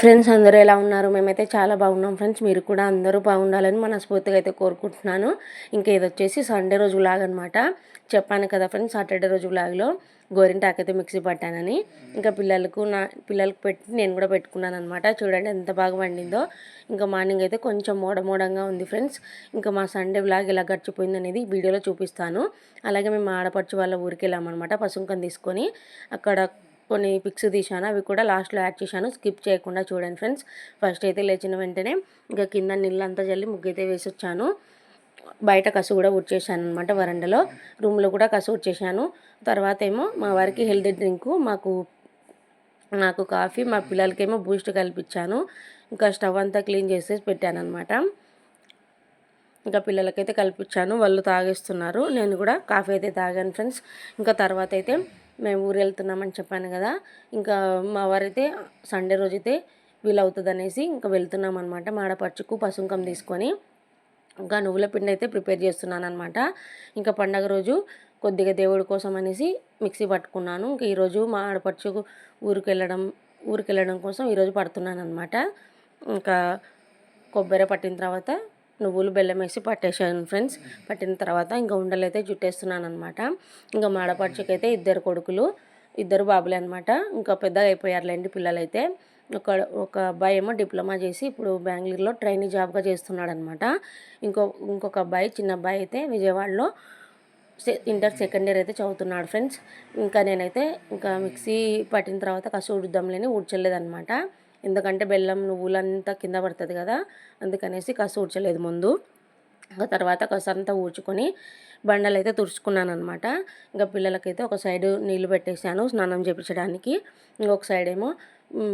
Friends అందరూ ఎలా ఉన్నారు? మేమైతే చాలా బాగున్నాం ఫ్రెండ్స్ మీరు కూడా అందరూ బాగుండాలని మనస్ఫూర్తిగా అయితే కోరుకుంటున్నాను. ఇంకా ఇది వచ్చేసి సండే రోజు వ్లాగ్ అనమాట చెప్పాను కదా ఫ్రెండ్స్ సాటర్డే రోజు వ్లాగ్లో గోరింటాకు అయితే మిక్సీ పట్టానని. ఇంకా పిల్లలకు నా పిల్లలకు పెట్టి నేను కూడా పెట్టుకున్నాను అనమాట చూడండి ఎంత బాగా వండిందో. ఇంకా మార్నింగ్ అయితే కొంచెం మోడమోడంగా ఉంది ఫ్రెండ్స్ ఇంకా మా సండే వ్లాగ్ ఎలా గడిచిపోయింది అనేది వీడియోలో చూపిస్తాను. అలాగే మేము ఆడపడుచు వాళ్ళ ఊరికి వెళ్ళామన్నమాట పసుంకం తీసుకొని అక్కడ కొన్ని పిక్స్ తీశాను అవి కూడా లాస్ట్లో యాడ్ చేశాను. స్కిప్ చేయకుండా చూడండి ఫ్రెండ్స్. ఫస్ట్ అయితే లేచిన వెంటనే ఇంకా కింద నీళ్ళంతా చల్లి జల్లి ముగ్గు అయితే వేసి వచ్చాను బయట కసు కూడా ఉడ్చేసాను అనమాట వరండలో. రూమ్లో కూడా కసు ఉడ్చేసాను. తర్వాత ఏమో మా వారికి హెల్తీ డ్రింకు మాకు నాకు కాఫీ మా పిల్లలకేమో బూస్ట్ కల్పించాను ఇంకా స్టవ్ అంతా క్లీన్ చేసేసి పెట్టాను అనమాట ఇంకా పిల్లలకైతే కల్పించాను వాళ్ళు తాగేస్తున్నారు. నేను కూడా కాఫీ అయితే తాగాను ఫ్రెండ్స్. ఇంకా తర్వాత అయితే మేము ఊరు వెళ్తున్నామని చెప్పాను కదా. ఇంకా మా వారైతే సండే రోజైతే వీలవుతుంది అనేసి ఇంకా వెళ్తున్నాం అనమాట మాడపరుచుకు పసుంకం తీసుకొని ఇంకా నువ్వుల పిండి అయితే ప్రిపేర్ చేస్తున్నాను అనమాట ఇంకా పండగ రోజు కొద్దిగా దేవుడి కోసం అనేసి మిక్సీ పట్టుకున్నాను. ఇంకా ఈరోజు మా ఆడపడుచుకు ఊరికి వెళ్ళడం ఊరికి వెళ్ళడం కోసం ఈరోజు పడుతున్నాను అనమాట ఇంకా కొబ్బరి పట్టిన తర్వాత నువ్వులు బెల్లం వేసి పట్టేసాను ఫ్రెండ్స్. పట్టిన తర్వాత ఇంకా ఉండలు అయితే జుట్టేస్తున్నాను అనమాట ఇంకా మాడపడుచుకైతే ఇద్దరు కొడుకులు ఇద్దరు బాబులే అనమాట ఇంకా పెద్దగా అయిపోయారులేండి పిల్లలైతే. ఒక ఒక అబ్బాయి ఏమో డిప్లొమా చేసి ఇప్పుడు బెంగళూరులో ట్రైనింగ్ జాబ్గా చేస్తున్నాడు అనమాట ఇంకో ఇంకొక అబ్బాయి చిన్న అబ్బాయి అయితే విజయవాడలో ఇంటర్ సెకండ్ ఇయర్ అయితే చదువుతున్నాడు ఫ్రెండ్స్. ఇంకా నేనైతే ఇంకా మిక్సీ పట్టిన తర్వాత కసి ఉడుద్దాంలేని ఊడ్చలేదనమాట ఎందుకంటే బెల్లం నువ్వులంతా కింద పడుతుంది కదా అందుకనేసి కసు ఊడ్చలేదు ముందు. ఇంకా తర్వాత కసంతా ఊడ్చుకొని బండలు అయితే తుడుచుకున్నాను అనమాట ఇంకా పిల్లలకైతే ఒక సైడు నీళ్ళు పెట్టేశాను స్నానం చేపించడానికి. ఇంకొక సైడ్ ఏమో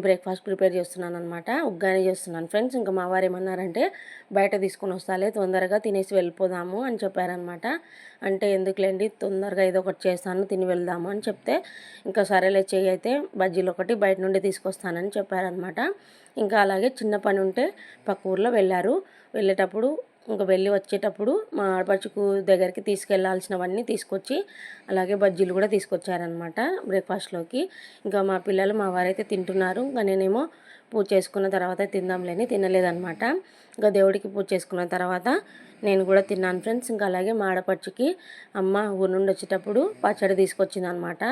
బ్రేక్ఫాస్ట్ ప్రిపేర్ చేస్తున్నాను అనమాట ఉగ్గానే చేస్తున్నాను. ఫ్రెండ్స్ ఇంకా మా వారు ఏమన్నారంటే బయట తీసుకొని వస్తాలే తొందరగా తినేసి వెళ్ళిపోదాము అని చెప్పారనమాట అంటే ఎందుకులేండి తొందరగా ఏదో ఒకటి చేస్తాను తిని వెళ్దాము అని చెప్తే ఇంకా సరేలే చెయ్యి అయితే బజ్జీలు ఒకటి బయట నుండి తీసుకొస్తానని చెప్పారనమాట ఇంకా అలాగే చిన్న పని ఉంటే పక్క ఊర్లో వెళ్ళారు. వెళ్ళేటప్పుడు ఇంకా వెళ్ళి వచ్చేటప్పుడు మా ఆడపడుచుకు దగ్గరికి తీసుకెళ్ళాల్సినవన్నీ తీసుకొచ్చి అలాగే బజ్జీలు కూడా తీసుకొచ్చారనమాట బ్రేక్ఫాస్ట్లోకి ఇంకా మా పిల్లలు మా వారైతే తింటున్నారు. ఇంకా నేనేమో పూజ చేసుకున్న తర్వాత తిందాంలేని తినలేదనమాట ఇంకా దేవుడికి పూజ చేసుకున్న తర్వాత నేను కూడా తిన్నాను ఫ్రెండ్స్. ఇంకా అలాగే మా ఆడపడుచుకి అమ్మ ఊరు నుండి వచ్చేటప్పుడు పచ్చడి తీసుకొచ్చింది అనమాట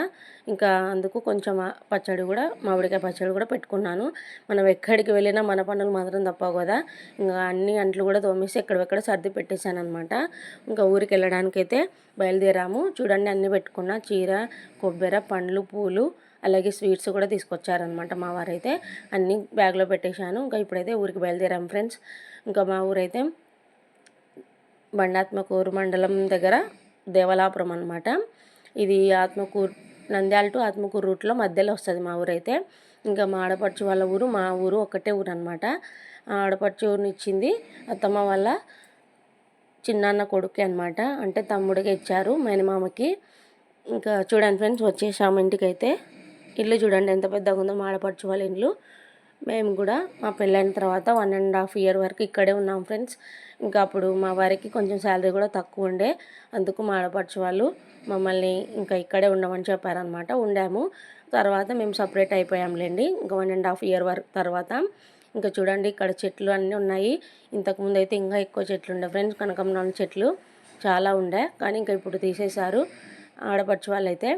ఇంకా అందుకు కొంచెం పచ్చడి కూడా మామిడికాయ పచ్చడి కూడా పెట్టుకున్నాను. మనం ఎక్కడికి వెళ్ళినా మన పనులు మాత్రం తప్పవు కదా. ఇంకా అన్ని అంట్లు కూడా తోమేసి ఎక్కడెక్కడ సర్ది పెట్టేశాను అనమాట ఇంకా ఊరికి వెళ్ళడానికైతే బయలుదేరాము. చూడండి అన్నీ పెట్టుకున్న చీర కొబ్బరి పండ్లు పూలు అలాగే స్వీట్స్ కూడా తీసుకొచ్చారనమాట మా వారైతే. అన్నీ బ్యాగ్లో పెట్టేశాను. ఇంకా ఇప్పుడైతే ఊరికి బయలుదేరాం ఫ్రెండ్స్. ఇంకా మా ఊరైతే బండాత్మకూరు మండలం దగ్గర దేవలాపురం అనమాట ఇది ఆత్మకూరు నంద్యాల టు ఆత్మకూరు రూట్లో మధ్యలో వస్తుంది మా ఊరైతే. ఇంకా మా ఆడపడుచు వాళ్ళ ఊరు మా ఊరు ఒకటే ఊరు అనమాట ఆడపడుచు ఊరిని ఇచ్చింది అత్తమ్మ వాళ్ళ చిన్నాన్న కొడుకే అనమాట అంటే తమ్ముడికి ఇచ్చారు మేనమామకి ఇంకా చూడండి ఫ్రెండ్స్ వచ్చేసాము ఇంటికైతే. ఇల్లు చూడండి ఎంత పెద్దగా ఉందో మాడపడుచు వాళ్ళ ఇల్లు. మేము కూడా మా పెళ్ళైన తర్వాత వన్ అండ్ హాఫ్ ఇయర్ వరకు ఇక్కడే ఉన్నాం ఫ్రెండ్స్ ఇంకా అప్పుడు మా వారికి కొంచెం శాలరీ కూడా తక్కువ ఉండే. అందుకు మా ఆడపడుచు వాళ్ళు మమ్మల్ని ఇంకా ఇక్కడే ఉండమని చెప్పారనమాట ఉండాము. తర్వాత మేము సపరేట్ అయిపోయాంలేండి. ఇంకా వన్ అండ్ హాఫ్ ఇయర్ వరకు తర్వాత ఇంకా చూడండి ఇక్కడ చెట్లు అన్నీ ఉన్నాయి. ఇంతకుముందు అయితే ఇంకా ఎక్కువ చెట్లు ఉండే ఫ్రెండ్స్ కనకంబరం చెట్లు చాలా ఉండే. కానీ ఇంకా ఇప్పుడు తీసేశారు ఆడపడుచు వాళ్ళు అయితే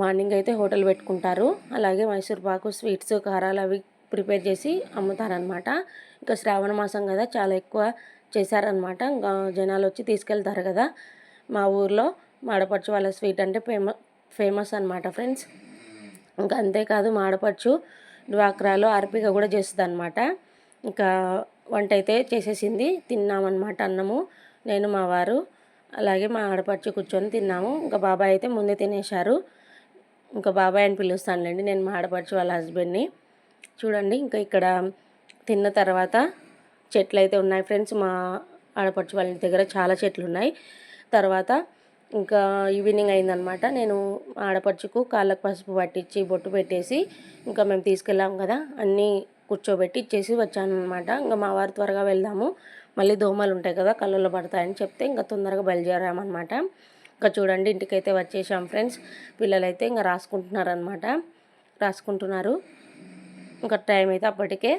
మార్నింగ్ అయితే హోటల్ పెట్టుకుంటారు. అలాగే మైసూర్ పాకు స్వీట్స్ కారాలు అవి ప్రిపేర్ చేసి అమ్ముతారనమాట ఇంకా శ్రావణ మాసం కదా చాలా ఎక్కువ చేశారనమాట ఇంకా జనాలు వచ్చి తీసుకెళ్తారు కదా. మా ఊర్లో మాడపడుచు వాళ్ళ స్వీట్ అంటే ఫేమస్ ఫేమస్ అనమాట ఫ్రెండ్స్. ఇంకా అంతేకాదు మాడపడుచు డ్వాక్రాలో అర్పిక కూడా చేస్తుంది అనమాట ఇంకా వంట అయితే చేసేసింది తిన్నామన్నమాట అన్నము. నేను మా వారు అలాగే మా ఆడపడుచు కూర్చొని తిన్నాము. ఇంకా బాబాయ్ అయితే ముందే తినేశారు. ఇంకా బాబాయ్ అని పిలుస్తానులేండి. నేను మా ఆడపడుచు వాళ్ళ హస్బెండ్ని. చూడండి ఇంకా ఇక్కడ తిన్న తర్వాత చెట్లు అయితే ఉన్నాయి ఫ్రెండ్స్. మా ఆడపడుచు వాళ్ళ దగ్గర చాలా చెట్లు ఉన్నాయి తర్వాత ఇంకా ఈవినింగ్ అయిందనమాట. నేను ఆడపడుచుకు కాళ్ళకు పసుపు పట్టించి బొట్టు పెట్టేసి ఇంకా మేము తీసుకెళ్ళాం కదా అన్నీ కూర్చోబెట్టి ఇచ్చేసి వచ్చాను అనమాట ఇంకా మా వారు త్వరగా వెళ్దాము. మళ్ళీ దోమలు ఉంటాయి కదా కళ్ళల్లో పడతాయని చెప్తే ఇంకా తొందరగా బయలుదేరామన్నమాట ఇంకా చూడండి ఇంటికైతే వచ్చేసాం ఫ్రెండ్స్. పిల్లలైతే ఇంకా రాసుకుంటున్నారనమాట రాసుకుంటున్నారు. ఇంకా టైం అయితే అప్పటికే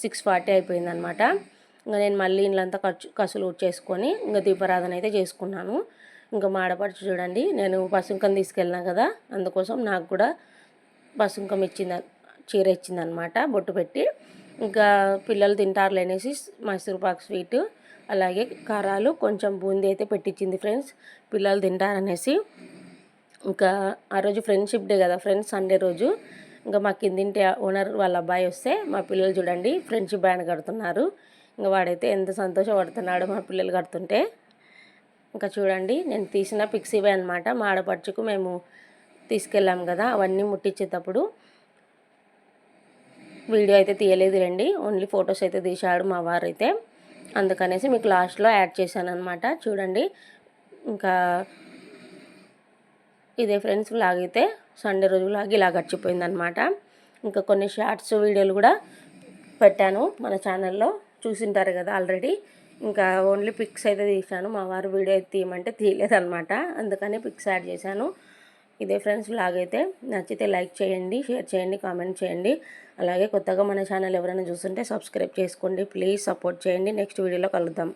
సిక్స్ ఫార్టీ అయిపోయిందనమాట ఇంకా నేను మళ్ళీ ఇండ్లంతా ఖర్చు కసులు చేసుకొని ఇంకా దీపారాధన అయితే చేసుకున్నాను. ఇంకా మాడపడుచు చూడండి నేను పసుంకం తీసుకెళ్ళినా కదా అందుకోసం నాకు కూడా పసుంకం ఇచ్చింది చీర ఇచ్చిందనమాట బొట్టు పెట్టి. ఇంకా పిల్లలు తింటారులే అనేసి పాక్ స్వీట్ అలాగే కారాలు కొంచెం బూందీ అయితే పెట్టించింది ఫ్రెండ్స్. పిల్లలు తింటారనేసి. ఇంకా ఆ రోజు ఫ్రెండ్షిప్ డే కదా ఫ్రెండ్స్ సండే రోజు. ఇంకా మా కిందింటి ఓనర్ వాళ్ళ అబ్బాయి వస్తే మా పిల్లలు చూడండి ఫ్రెండ్షిప్ బ్యాండ్ కడుతున్నారు. ఇంకా వాడైతే ఎంత సంతోషపడుతున్నాడో మా పిల్లలు కడుతుంటే. ఇంకా చూడండి నేను తీసిన పిక్స్ ఇవే అనమాట మా ఆడపడుచుకు మేము తీసుకెళ్ళాం కదా అవన్నీ ముట్టించేటప్పుడు వీడియో అయితే తీయలేదు రండి. ఓన్లీ ఫొటోస్ అయితే తీశాడు మా వారు అయితే అందుకనేసి మీకు లాస్ట్లో యాడ్ చేశాను అనమాట చూడండి. ఇంకా ఇదే ఫ్రెండ్స్ వ్లాగ్ అయితే సండే రోజు వ్లాగ్ ఇలా గడిచిపోయిందనమాట ఇంకా కొన్ని షార్ట్స్ వీడియోలు కూడా పెట్టాను మన ఛానల్లో. చూసింటారు కదా ఆల్రెడీ. ఇంకా ఓన్లీ పిక్స్ అయితే తీసాను మా వారు వీడియో అయితే తీయమంటే తీయలేదనమాట అందుకని పిక్స్ యాడ్ చేశాను. ఇదే ఫ్రెండ్స్ లాగైతే అయితే. నచ్చితే లైక్ చేయండి షేర్ చేయండి కామెంట్ చేయండి. అలాగే కొత్తగా మన ఛానల్ ఎవరైనా చూస్తుంటే సబ్స్క్రైబ్ చేసుకోండి. ప్లీజ్ సపోర్ట్ చేయండి. నెక్స్ట్ వీడియోలో కలుద్దాం.